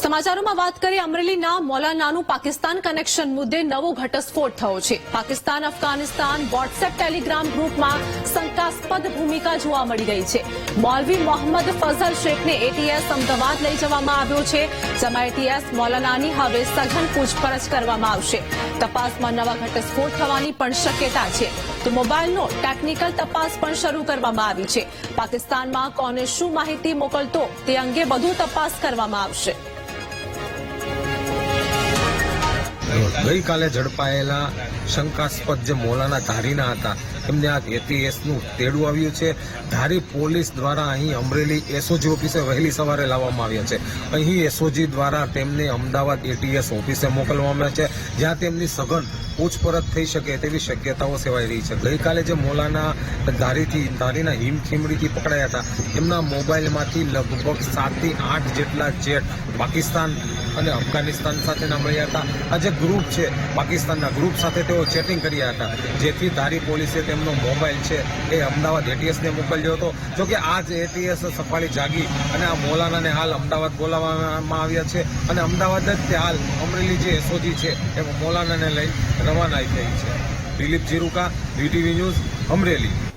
સમાચારોમાં વાત કરીએ અમરેલીના મૌલાનાનું પાકિસ્તાન કનેક્શન મુદ્દે નવો ઘટસ્ફોટ થયો છે. પાકિસ્તાન, અફઘાનિસ્તાન વોટ્સએપ ટેલિગ્રામ ગ્રુપમાં શંકાસ્પદ ભૂમિકા જોવા મળી રહી છે. મૌલવી મોહમ્મદ ફઝલ શેખને એટીએસ અમદાવાદ લઈ જવામાં આવ્યો છે, જેમાં એટીએસ મૌલાનાની હવે સઘન પૂછપરછ કરવામાં આવશે. તપાસમાં નવા ઘટસ્ફોટ થવાની પણ શક્યતા છે. તો મોબાઈલનો ટેકનિકલ તપાસ પણ શરૂ કરવામાં આવી છે. પાકિસ્તાનમાં કોને શું માહિતી મોકલતો તે અંગે વધુ તપાસ કરવામાં આવશે. Yeah. ગઈકાલે ઝડપાયેલા શંકાસ્પદ જે મોલાના ધારીના હતા, એમને આ એટીએસનું તેડું આવ્યું છે. ધારી પોલીસ દ્વારા અહીં અમરેલી એસઓજી ઓફિસે વહેલી સવારે લાવવામાં આવ્યા છે. અહીં એસઓજી દ્વારા તેમને અમદાવાદ એટીએસ ઓફિસે મોકલવામાં આવ્યા છે, જ્યાં તેમની સઘન પૂછપરછ થઈ શકે તેવી શક્યતાઓ સેવાઈ રહી છે. ગઈકાલે જે મોલાના ધારીથી, ધારીના હિમખીમડીથી પકડાયા હતા, એમના મોબાઈલમાંથી લગભગ સાતથી આઠ જેટલા જેટ પાકિસ્તાન અને અફઘાનિસ્તાન સાથેના મળ્યા હતા. આ જે ગ્રુપ છે. પાકિસ્તાનના ગ્રુપ સાથે તેઓ ચેટિંગ કર્યા હતા. જેથી ધારી પોલીસે તેમનો મોબાઈલ છે એ અમદાવાદ એટીએસને મોકલ્યો હતો. જોકે આ જ એટીએસ સફાળી જાગી અને આ મોલાનાને હાલ અમદાવાદ બોલાવવામાં આવ્યા છે અને અમદાવાદ જ તે હાલ અમરેલી જે એસઓજી છે એ મોલાનાને લઈ રવાના થઈ છે. Dilip Jiruka VTV News Amreli.